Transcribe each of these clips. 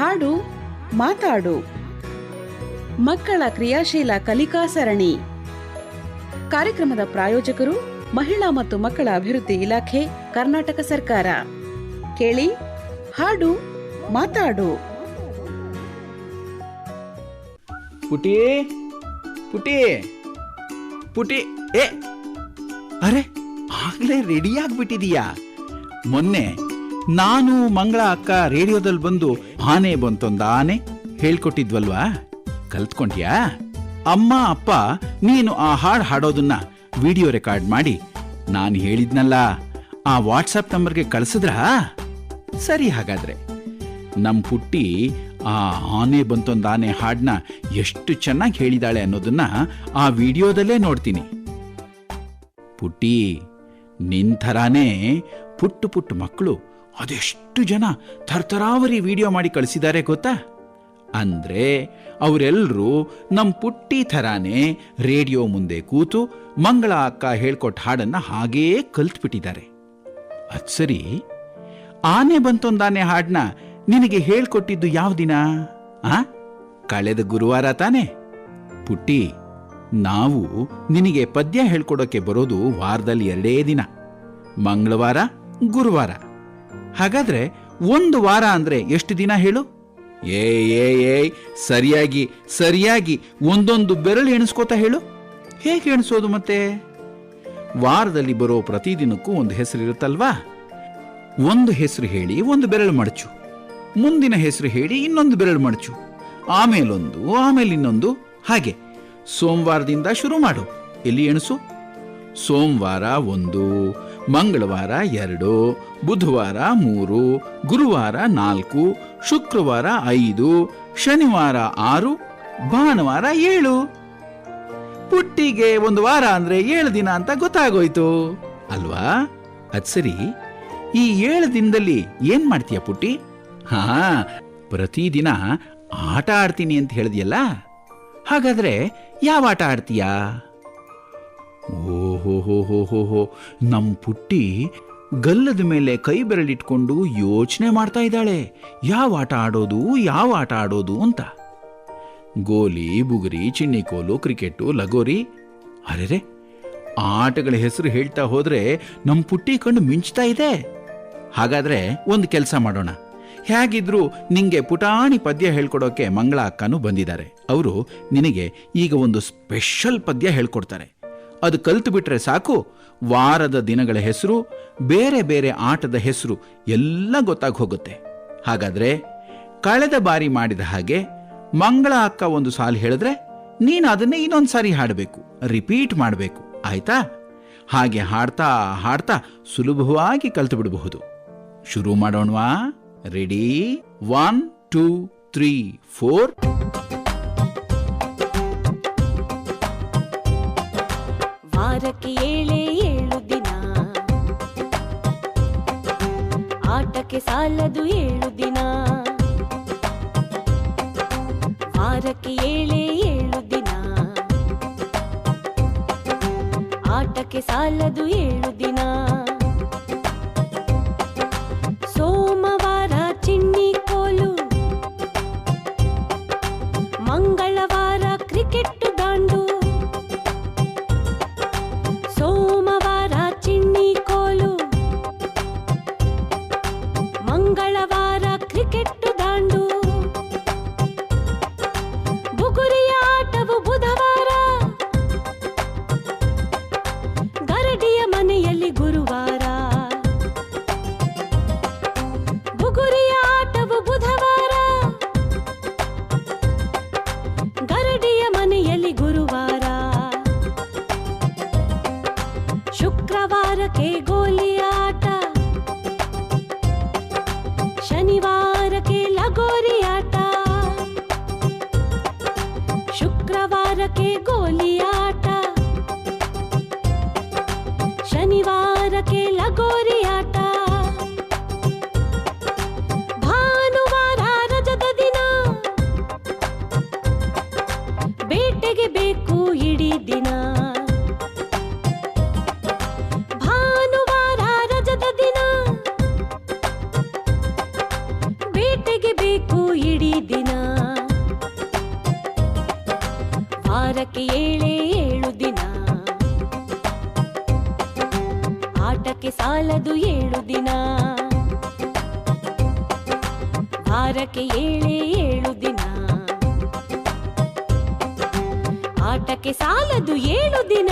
ಹಾಡು, ಮಾತಾಡು. ಮಕ್ಕಳ ಕ್ರಿಯಾಶೀಲ ಕಲಿಕಾ ಸರಣಿ. ಕಾರ್ಯಕ್ರಮದ ಪ್ರಾಯೋಜಕರು ಮಹಿಳಾ ಮತ್ತು ಮಕ್ಕಳ ಅಭಿವೃದ್ಧಿ ಇಲಾಖೆ, ಕರ್ನಾಟಕ ಸರ್ಕಾರ. ಕೇಳಿ, ಹಾಡು, ಮಾತಾಡು. ಪುಟಿ ಪುಟಿ ಪುಟಿ, ಏ, ಅರೆ, ಆಗ್ಲೇ ರೆಡಿ ಆಗ್ಬಿಟ್ಟಿದೀಯಾ? ಮೊನ್ನೆ ನಾನು ಮಂಗಳ ಅಕ್ಕ ರೇಡಿಯೋದಲ್ಲಿ ಬಂದು ಆನೆ ಬಂತೊಂದ ಆನೆ ಹೇಳ್ಕೊಟ್ಟಿದ್ವಲ್ವಾ? ಕಲ್ತ್ಕೊಂಡ್ಯಾ? ಅಮ್ಮ, ಅಪ್ಪ, ನೀನು ಆ ಹಾಡು ಹಾಡೋದನ್ನ ವಿಡಿಯೋ ರೆಕಾರ್ಡ್ ಮಾಡಿ ನಾನು ಹೇಳಿದ್ನಲ್ಲ, ಆ ವಾಟ್ಸಪ್ ನಂಬರ್ಗೆ ಕಳಿಸಿದ್ರ? ಸರಿ ಹಾಗಾದ್ರೆ, ನಮ್ ಪುಟ್ಟಿ ಆ ಆನೆ ಬಂತೊಂದು ಆನೆ ಹಾಡ್ನ ಎಷ್ಟು ಚೆನ್ನಾಗಿ ಹೇಳಿದಾಳೆ ಅನ್ನೋದನ್ನ ಆ ವಿಡಿಯೋದಲ್ಲೇ ನೋಡ್ತೀನಿ. ಪುಟ್ಟಿ, ನಿನ್ ಥರಾನೇ ಪುಟ್ಟು ಪುಟ್ಟು ಮಕ್ಕಳು ಅದೆಷ್ಟು ಜನ ಥರ್ತರಾವರಿ ವಿಡಿಯೋ ಮಾಡಿ ಕಳಿಸಿದ್ದಾರೆ ಗೊತ್ತಾ? ಅಂದ್ರೆ ಅವರೆಲ್ಲರೂ ನಮ್ಮ ಪುಟ್ಟಿ ಥರಾನೇ ರೇಡಿಯೋ ಮುಂದೆ ಕೂತು ಮಂಗಳ ಅಕ್ಕ ಹೇಳ್ಕೊಟ್ಟ ಹಾಡನ್ನ ಹಾಗೇ ಕಲ್ತ್ಬಿಟ್ಟಿದ್ದಾರೆ. ಅದ್ ಸರಿ. ಆನೆ ಬಂತೊಂದಾನೆ ಹಾಡನ್ನ ನಿನಗೆ ಹೇಳ್ಕೊಟ್ಟಿದ್ದು ಯಾವ ದಿನ? ಆ? ಕಳೆದ ಗುರುವಾರ ತಾನೆ? ಪುಟ್ಟಿ, ನಾವು ನಿನಗೆ ಪದ್ಯ ಹೇಳ್ಕೊಡೋಕೆ ಬರೋದು ವಾರದಲ್ಲಿ ಎರಡೇ ದಿನ. ಮಂಗಳವಾರ, ಗುರುವಾರ. ಹಾಗಾದ್ರೆ ಒಂದು ವಾರ ಅಂದ್ರೆ ಎಷ್ಟು ದಿನ ಹೇಳು? ಏ ಏ ಏಯ್, ಸರಿಯಾಗಿ ಸರಿಯಾಗಿ ಒಂದೊಂದು ಬೆರಳು ಎಣಿಸ್ಕೋತಾ ಹೇಳು. ಹೇಗೆ ಎಣಿಸೋದು ಮತ್ತೆ? ವಾರದಲ್ಲಿ ಬರೋ ಪ್ರತಿದಿನಕ್ಕೂ ಒಂದು ಹೆಸರು ಇರುತ್ತಲ್ವಾ? ಒಂದು ಹೆಸರು ಹೇಳಿ ಒಂದು ಬೆರಳು ಮಡಚು. ಮುಂದಿನ ಹೆಸರು ಹೇಳಿ ಇನ್ನೊಂದು ಬೆರಳು ಮಡಚು. ಆಮೇಲೊಂದು, ಆಮೇಲೆ ಇನ್ನೊಂದು. ಹಾಗೆ. ಸೋಮವಾರದಿಂದ ಶುರು ಮಾಡು. ಎಲ್ಲಿ ಎಣಸು? ಸೋಮವಾರ ಒಂದು ಮಂಗಳವಾರ ಎರಡು, ಬುಧವಾರ ಮೂರು, ಗುರುವಾರ ನಾಲ್ಕು, ಶುಕ್ರವಾರ ಐದು, ಶನಿವಾರ ಆರು, ಭಾನುವಾರ ಏಳು. ಪುಟ್ಟಿಗೆ ಒಂದು ವಾರ ಅಂದ್ರೆ ಏಳು ದಿನ ಅಂತ ಗೊತ್ತಾಗೋಯ್ತು. ಅಲ್ವಾ? ಅದ್ ಸರಿ. ಈ ಏಳು ದಿನದಲ್ಲಿ ಏನ್ ಮಾಡ್ತೀಯ ಪುಟ್ಟಿ? ಹಾ, ಪ್ರತಿದಿನ ಆಟ ಆಡ್ತೀನಿ ಅಂತ ಹೇಳಿದ್ಯಲ್ಲ? ಹಾಗಾದ್ರೆ ಯಾವ ಆಟ ಆಡ್ತೀಯಾ? ಹೋ ಹೋ ಹೋ ಹೋ. ನಮ್ ಪುಟ್ಟಿ ಗಲ್ಲದ ಮೇಲೆ ಕೈ ಬೆರಳಿಟ್ಕೊಂಡು ಯೋಚನೆ ಮಾಡ್ತಾ ಇದ್ದಾಳೆ. ಯಾವ ಆಟ ಆಡೋದು, ಯಾವ ಆಟ ಆಡೋದು ಅಂತ. ಗೋಲಿ, ಬುಗುರಿ, ಚಿನ್ನಿಕೋಲು ಕ್ರಿಕೆಟು ಲಗೋರಿ. ಅರೆರೆ, ಆಟಗಳ ಹೆಸರು ಹೇಳ್ತಾ ಹೋದ್ರೆ ನಮ್ ಪುಟ್ಟಿ ಕಣ್ಣು ಮಿಂಚ್ತಾ ಇದೆ. ಹಾಗಾದ್ರೆ ಒಂದು ಕೆಲಸ ಮಾಡೋಣ. ಹೇಗಿದ್ರು ನಿಂಗೆ ಪುಟಾಣಿ ಪದ್ಯ ಹೇಳ್ಕೊಡೋಕೆ ಮಂಗಳ ಅಕ್ಕನೂ ಬಂದಿದ್ದಾರೆ. ಅವರು ನಿನಗೆ ಈಗ ಒಂದು ಸ್ಪೆಷಲ್ ಪದ್ಯ ಹೇಳ್ಕೊಡ್ತಾರೆ. ಅದು ಕಲ್ತು ಬಿಟ್ರೆ ಸಾಕು. ವಾರದ ದಿನಗಳ ಹೆಸರು, ಬೇರೆ ಬೇರೆ ಆಟದ ಹೆಸರು ಎಲ್ಲ ಗೊತ್ತಾಗಿ ಹೋಗುತ್ತೆ ಹಾಗಾದ್ರೆ ಕಳೆದ ಬಾರಿ ಮಾಡಿದ ಹಾಗೆ ಮಂಗಳ ಅಕ್ಕ ಒಂದು ಸಾಲು ಹೇಳಿದ್ರೆ ನೀನು ಅದನ್ನೇ ಇನ್ನೊಂದು ಸಾರಿ ಹಾಡಬೇಕು ರಿಪೀಟ್ ಮಾಡಬೇಕು, ಆಯ್ತಾ? ಹಾಗೆ ಹಾಡ್ತಾ ಹಾಡ್ತಾ ಸುಲಭವಾಗಿ ಕಲ್ತು ಬಿಡಬಹುದು. ಶುರು ಮಾಡೋಣವಾ? Ready one two three four ಸಾಲದು ಏಳು ದಿನ. ವಾರಕ್ಕೆ ಏಳೇ ಏಳು ದಿನ. ಆಟಕ್ಕೆ ಸಾಲದು ಏಳು ದಿನ. ವಾರಕ್ಕೆ ಏಳೇ ಏಳು ದಿನ. ಆಟಕ್ಕೆ ಸಾಲದು ಏಳು ದಿನ.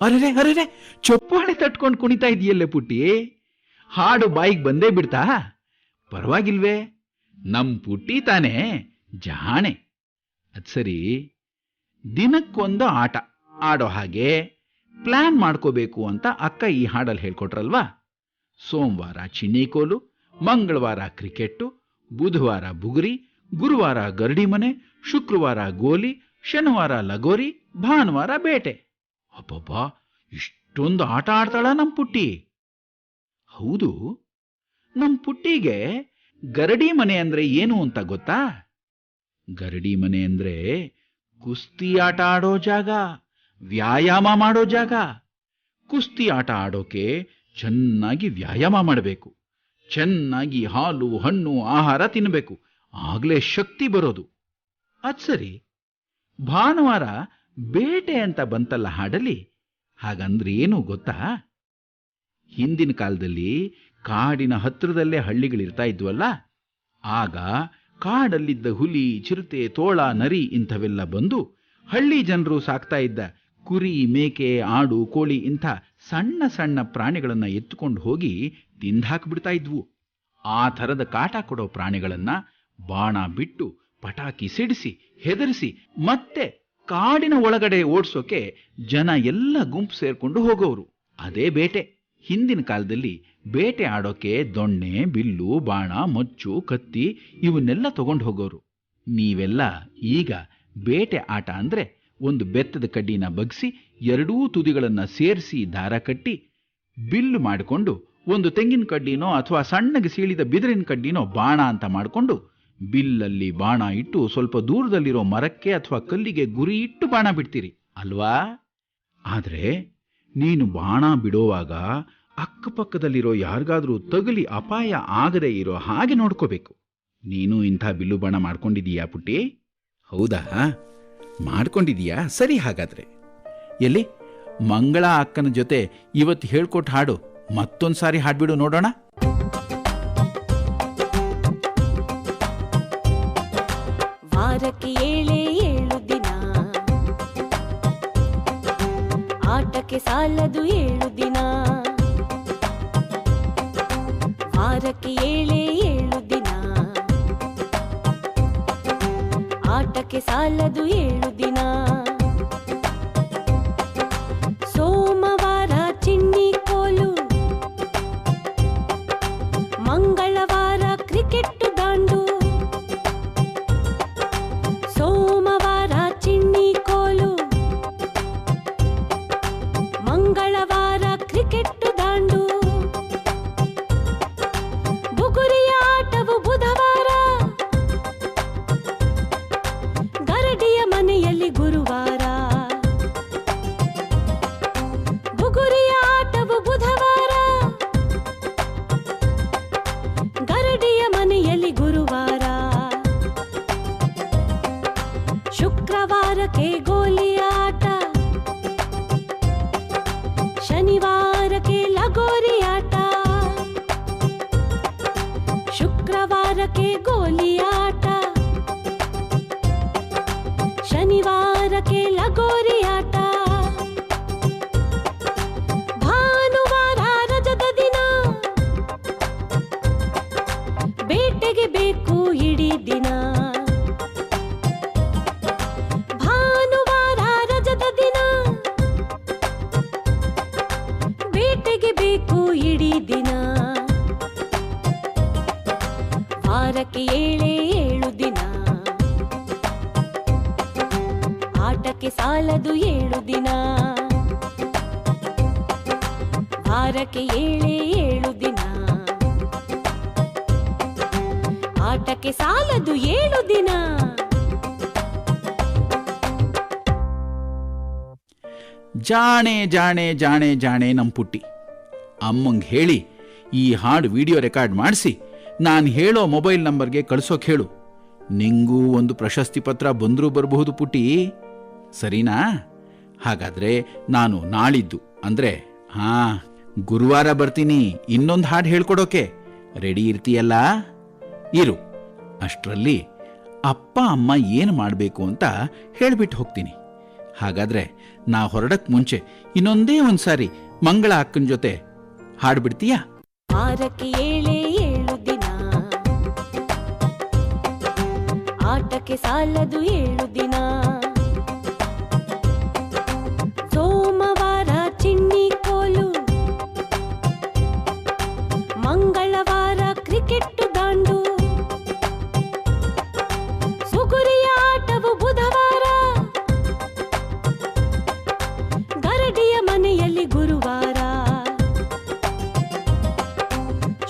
ಅರೆರೆ ಅರೆರೆ ಚೊಪ್ಪಾಳೆ ತಟ್ಕೊಂಡು ಕುಣಿತಾ ಇದೆಯಲ್ಲೇ ಪುಟ್ಟಿ. ಹಾಡು ಬಾಯಿಗೆ ಬಂದೇ ಬಿಡ್ತಾ? ಪರವಾಗಿಲ್ವೇ? ನಮ್ ಪುಟ್ಟಿ ತಾನೇ ಜಾಣೆ ಅದ್ ಸರಿ, ದಿನಕ್ಕೊಂದು ಆಟ. ಆಡೋ ಹಾಗೆ ಪ್ಲಾನ್ ಮಾಡ್ಕೋಬೇಕು ಅಂತ ಅಕ್ಕ ಈ ಹಾಡಲ್ಲಿ ಹೇಳ್ಕೊಟ್ರಲ್ವಾ? ಸೋಮವಾರ ಚಿನ್ನಿಕೋಲು, ಮಂಗಳವಾರ ಕ್ರಿಕೆಟ್ಟು, ಬುಧವಾರ ಬುಗುರಿ, ಗುರುವಾರ ಗರಡಿ ಮನೆ ಶುಕ್ರವಾರ ಗೋಲಿ, ಶನಿವಾರ ಲಗೋರಿ, ಭಾನುವಾರ ಬೇಟೆ. ಅಬ್ಬಬ್ಬಾ, ಇಷ್ಟೊಂದು ಆಟ ಆಡ್ತಾಳ ನಮ್ ಪುಟ್ಟಿ. ಹೌದು ನಮ್ಮ ಪುಟ್ಟಿಗೆ ಗರಡಿ ಮನೆ ಅಂದ್ರೆ ಏನು ಅಂತ ಗೊತ್ತಾ? ಗರಡಿ ಮನೆ ಅಂದ್ರೆ ಕುಸ್ತಿ ಆಟ ಆಡೋ ಜಾಗ. ವ್ಯಾಯಾಮ ಮಾಡೋ ಜಾಗ. ಕುಸ್ತಿ ಆಟ ಆಡೋಕೆ ಚೆನ್ನಾಗಿ ವ್ಯಾಯಾಮ ಮಾಡಬೇಕು. ಚೆನ್ನಾಗಿ ಹಾಲು, ಹಣ್ಣು, ಆಹಾರ ತಿನ್ನಬೇಕು ಆಗ್ಲೇ ಶಕ್ತಿ ಬರೋದು. ಅದ್ ಸರಿ. ಭಾನುವಾರ ಬೇಟೆ ಅಂತ ಬಂತಲ್ಲ ಹಾಡಲಿ ಹಾಗಂದ್ರೆ ಏನು ಗೊತ್ತಾ? ಹಿಂದಿನ ಕಾಲದಲ್ಲಿ ಕಾಡಿನ ಹತ್ತಿರದಲ್ಲೇ ಹಳ್ಳಿಗಳಿರ್ತಾ ಇದ್ವಲ್ಲ? ಆಗ ಕಾಡಲ್ಲಿದ್ದ ಹುಲಿ, ಚಿರತೆ, ತೋಳ, ನರಿ ಇಂಥವೆಲ್ಲ ಬಂದು ಹಳ್ಳಿ ಜನರು ಸಾಕ್ತಾ ಇದ್ದ. ಕುರಿ, ಮೇಕೆ, ಆಡು, ಕೋಳಿ ಇಂಥ ಸಣ್ಣ ಸಣ್ಣ ಪ್ರಾಣಿಗಳನ್ನು ಎತ್ತುಕೊಂಡು ಹೋಗಿ ತಿಂದಾಕ್ಬಿಡ್ತಾ ಇದ್ವು. ಆ ಥರದ ಕಾಟ ಕೊಡೋ ಪ್ರಾಣಿಗಳನ್ನು ಬಾಣ ಬಿಟ್ಟು ಪಟಾಕಿ ಸಿಡಿಸಿ, ಹೆದರಿಸಿ ಮತ್ತೆ ಕಾಡಿನ ಒಳಗಡೆ ಓಡಿಸೋಕೆ ಜನ ಎಲ್ಲ ಗುಂಪು ಸೇರಿಕೊಂಡು ಹೋಗೋರು. ಅದೇ ಬೇಟೆ. ಹಿಂದಿನ ಕಾಲದಲ್ಲಿ ಬೇಟೆ ಆಡೋಕೆ ದೊಣ್ಣೆ, ಬಿಲ್ಲು, ಬಾಣ, ಮಚ್ಚು, ಕತ್ತಿ ಇವನ್ನೆಲ್ಲ ತಗೊಂಡು ಹೋಗೋರು. ನೀವೆಲ್ಲ ಈಗ ಬೇಟೆ ಆಟ ಅಂದ್ರೆ ಒಂದು ಬೆತ್ತದ ಕಡ್ಡಿನ ಬಗ್ಸಿ ಎರಡೂ ತುದಿಗಳನ್ನು ಸೇರಿಸಿ ದಾರ ಕಟ್ಟಿ ಬಿಲ್ಲು ಮಾಡಿಕೊಂಡು ಒಂದು ತೆಂಗಿನ ಕಡ್ಡಿನೋ ಅಥವಾ ಸಣ್ಣಗೆ ಸೀಳಿದ ಬಿದಿರಿನ ಕಡ್ಡಿನೋ ಬಾಣ ಅಂತ ಮಾಡಿಕೊಂಡು ಬಿಲ್ಲಲ್ಲಿ ಬಾಣ ಇಟ್ಟು ಸ್ವಲ್ಪ ದೂರದಲ್ಲಿರೋ ಮರಕ್ಕೆ ಅಥವಾ ಕಲ್ಲಿಗೆ ಗುರಿ ಇಟ್ಟು ಬಾಣ ಬಿಡ್ತೀರಿ, ಅಲ್ವಾ? ಆದರೆ ನೀನು ಬಾಣ ಬಿಡೋವಾಗ ಅಕ್ಕಪಕ್ಕದಲ್ಲಿರೋ ಯಾರಿಗಾದರೂ ತಗಲಿ ಅಪಾಯ ಆಗದೇ ಇರೋ ಹಾಗೆ ನೋಡ್ಕೋಬೇಕು. ನೀನು ಇಂಥ ಬಿಲ್ಲು ಬಾಣ ಮಾಡ್ಕೊಂಡಿದೀಯಾ ಪುಟ್ಟಿ? ಹೌದಾ? ಮಾಡ್ಕೊಂಡಿದೀಯಾ? ಸರಿ ಹಾಗಾದ್ರೆ. ಎಲ್ಲಿ? ಮಂಗಳ ಅಕ್ಕನ ಜೊತೆ ಇವತ್ತು ಹೇಳ್ಕೊಟ್ಟು ಹಾಡು. ಮತ್ತೊಂದು ಸಾರಿ ಹಾಡ್ಬಿಡು, ನೋಡೋಣ. ವಾರಕ್ಕೆ ಏಳೇ ಏಳು ದಿನ. ಆಟಕ್ಕೆ ಸಾಲದು ಏಳು ದಿನ. ವಾರಕ್ಕೆ ಏಳೇ ಏಳು ಸಾಲದು ಏಳು ದಿನ. ಬೇಟೆಗೆ ಬೇಕು ಇಡೀ ದಿನ. ವಾರಕ್ಕೆ ಏಳೇ ಏಳು ದಿನ. ಆಟಕ್ಕೆ ಸಾಲದು ಏಳು ದಿನ. ವಾರಕ್ಕೆ ಏಳೇ ಏಳು ದಿನ. ಆಟಕ್ಕೆ ಸಾಲದು ಏಳು ದಿನ. ಜಾಣೆ ಜಾಣೆ ಜಾಣೆ ಜಾಣೆ ನಮ್ಮ ಪುಟ್ಟಿ. ಅಮ್ಮಂಗೆ ಹೇಳಿ, ಈ ಹಾಡು ವಿಡಿಯೋ ರೆಕಾರ್ಡ್ ಮಾಡಿಸಿ, ನಾನು ಹೇಳೋ ಮೊಬೈಲ್ ನಂಬರ್ಗೆ ಕಳಿಸೋಕೆ ಹೇಳು. ನಿಂಗೂ ಒಂದು ಪ್ರಶಸ್ತಿ ಪತ್ರ ಬಂದರೂ ಬರಬಹುದು ಪುಟಿ ಸರಿನಾ? ಹಾಗಾದ್ರೆ ನಾನು ನಾಳಿದ್ದು, ಅಂದ್ರೆ, ಹಾಂ, ಗುರುವಾರ ಬರ್ತೀನಿ, ಇನ್ನೊಂದು ಹಾಡು ಹೇಳ್ಕೊಡೋಕೆ. ರೆಡಿ ಇರ್ತೀಯಲ್ಲ? ಇರು, ಅಷ್ಟರಲ್ಲಿ ಅಪ್ಪ, ಅಮ್ಮ ಏನು ಮಾಡಬೇಕು ಅಂತ ಹೇಳಿಬಿಟ್ಟು ಹೋಗ್ತೀನಿ. ಹಾಗಾದ್ರೆ ನಾ ಹೊರಡಕ್ಕೆ ಮುಂಚೆ ಇನ್ನೊಂದೇ ಒಂದ್ಸಾರಿ ಮಂಗಳ ಅಕ್ಕನ ಜೊತೆ ಹಾಡ್ಬಿಡ್ತೀಯಾ? ಆರಕ್ಕೆ ಏಳೇ ಏಳು ದಿನ. ಆಟಕ್ಕೆ ಸಾಲದು ಏಳು ದಿನ.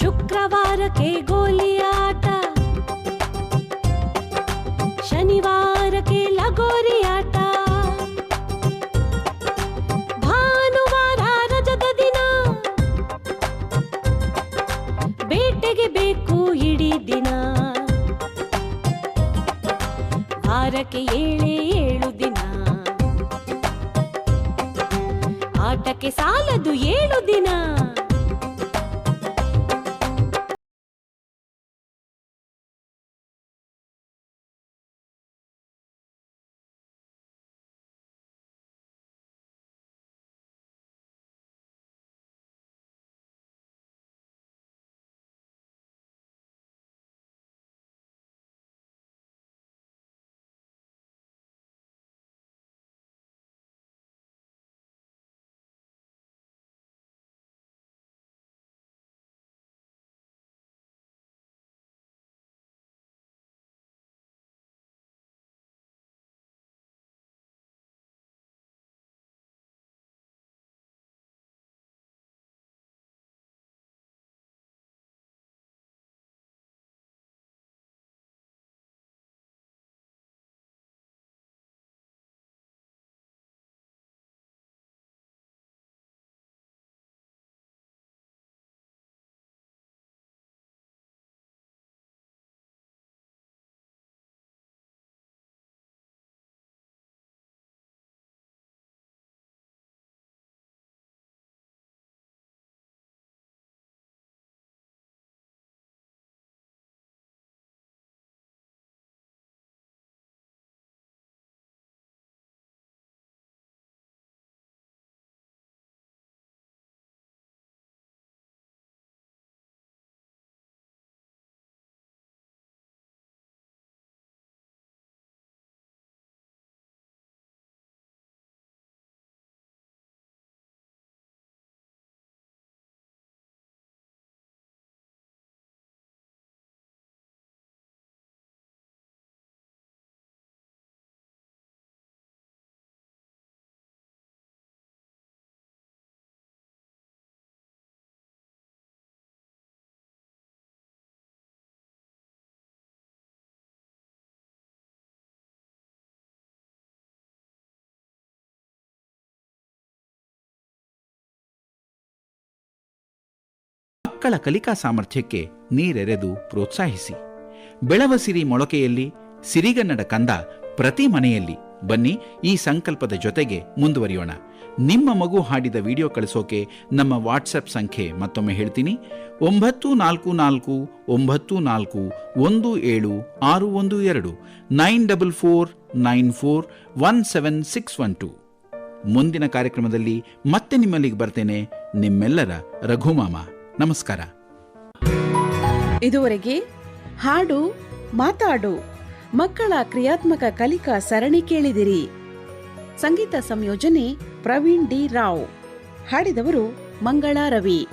ಶುಕ್ರವಾರಕ್ಕೆ ಗೋಲಿಯಾಟ. ಶನಿವಾರಕ್ಕೆ ಲಗೋರಿಯಾಟ. ಭಾನುವಾರ ರಜದ ದಿನ. ಬೇಟೆಗೆ ಬೇಕು ಇಡೀ ದಿನ. ವಾರಕ್ಕೆ ಏಳೇ ಏಳು ದಿನ. ಆಟಕ್ಕೆ ಸಾಲದು ಏಳು ದಿನ. ಮಕ್ಕಳ ಕಲಿಕಾ ಸಾಮರ್ಥ್ಯಕ್ಕೆ ನೀರೆರೆದು ಪ್ರೋತ್ಸಾಹಿಸಿ. ಬೆಳವಸಿರಿ ಮೊಳಕೆಯಲ್ಲಿ ಸಿರಿಗನ್ನಡ ಕಂದ ಪ್ರತಿ ಮನೆಯಲ್ಲಿ. ಬನ್ನಿ, ಈ ಸಂಕಲ್ಪದ ಜೊತೆಗೆ ಮುಂದುವರಿಯೋಣ. ನಿಮ್ಮ ಮಗು ಹಾಡಿದ ವಿಡಿಯೋ ಕಳಿಸೋಕೆ ನಮ್ಮ ವಾಟ್ಸಪ್ ಸಂಖ್ಯೆ ಮತ್ತೊಮ್ಮೆ ಹೇಳ್ತೀನಿ. ಒಂಬತ್ತು ನಾಲ್ಕು ನಾಲ್ಕು, ಒಂಬತ್ತು ನಾಲ್ಕು, ಒಂದು ಏಳು, ಆರು ಒಂದು ಎರಡು, nine double four, nine four, one seven six one two. ಮುಂದಿನ ಕಾರ್ಯಕ್ರಮದಲ್ಲಿ ಮತ್ತೆ ನಿಮ್ಮಲ್ಲಿಗೆ ಬರ್ತೇನೆ ನಿಮ್ಮೆಲ್ಲರ ರಘುಮಾಮ. ನಮಸ್ಕಾರ. ಇದುವರೆಗೆ ಹಾಡು, ಮಾತಾಡು, ಮಕ್ಕಳ ಕ್ರಿಯಾತ್ಮಕ ಕಲಿಕಾ ಸರಣಿ ಕೇಳಿದಿರಿ. ಸಂಗೀತ ಸಂಯೋಜನೆ ಪ್ರವೀಣ್ ಡಿ ರಾವ್. ಹಾಡಿದವರು ಮಂಗಳ ರವಿ.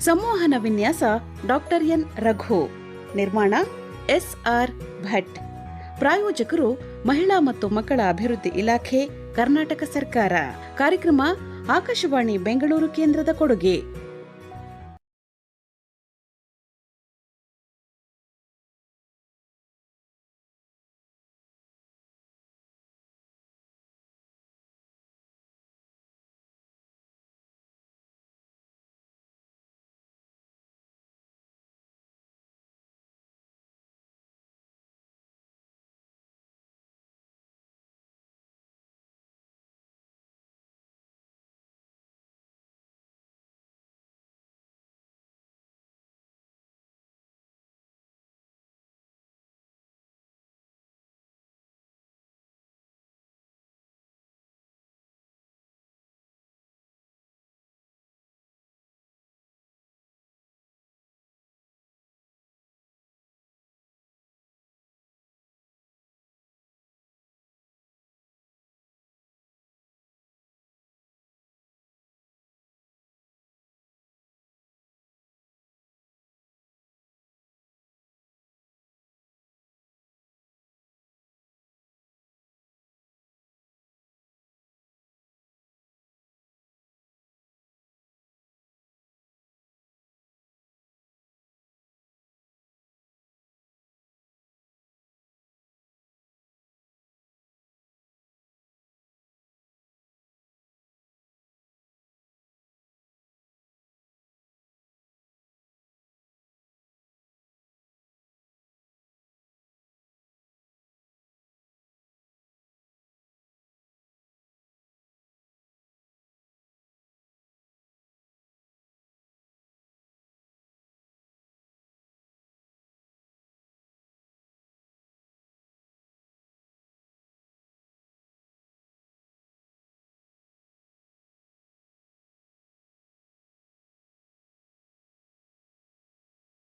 ಸಂವಹನ ವಿನ್ಯಾಸ ಡಾಕ್ಟರ್ ಎನ್ ರಘು. ನಿರ್ಮಾಣ ಎಸ್ ಆರ್ ಭಟ್. ಪ್ರಾಯೋಜಕರು ಮಹಿಳಾ ಮತ್ತು ಮಕ್ಕಳ ಅಭಿವೃದ್ಧಿ ಇಲಾಖೆ, ಕರ್ನಾಟಕ ಸರ್ಕಾರ. ಕಾರ್ಯಕ್ರಮ ಆಕಾಶವಾಣಿ ಬೆಂಗಳೂರು ಕೇಂದ್ರದ ಕೊಡುಗೆ.